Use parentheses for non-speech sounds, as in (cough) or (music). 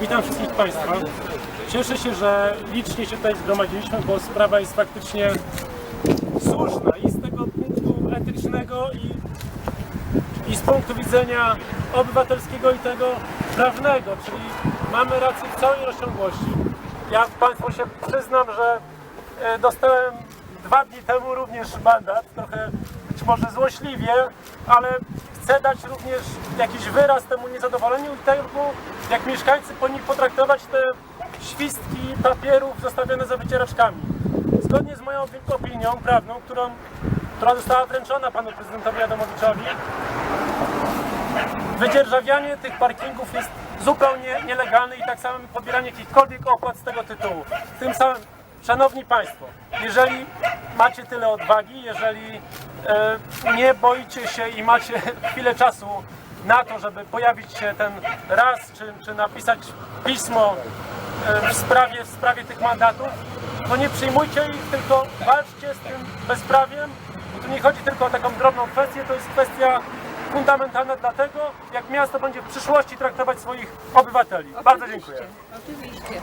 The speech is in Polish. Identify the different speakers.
Speaker 1: Witam wszystkich Państwa. Cieszę się, że licznie się tutaj zgromadziliśmy, bo sprawa jest faktycznie słuszna i z tego punktu etycznego i, i z punktu widzenia obywatelskiego i tego prawnego, czyli mamy rację w całej rozciągłości. Ja Państwu się przyznam, że e, dostałem dwa dni temu również mandat, trochę być może złośliwie, ale chcę dać również jakiś wyraz temu niezadowoleniu i temu, jak mieszkańcy powinni potraktować te świstki papierów zostawione za wycieraczkami. Zgodnie z moją opi- opinią prawną, którą, która została wręczona panu prezydentowi Adamowiczowi, wydzierżawianie tych parkingów jest zupełnie nielegalne i tak samo pobieranie jakichkolwiek opłat z tego tytułu. Tym samym, Szanowni Państwo, jeżeli macie tyle odwagi, jeżeli e, nie boicie się i macie (laughs) chwilę czasu na to, żeby pojawić się ten raz, czy, czy napisać pismo e, w sprawie, w sprawie tych mandatów, to nie przyjmujcie ich, tylko walczcie z tym bezprawiem, bo tu nie chodzi tylko o taką drobną kwestię, to jest kwestia fundamentalna dla tego, jak miasto będzie w przyszłości traktować swoich obywateli. Bardzo dziękuję.
Speaker 2: Oczywiście.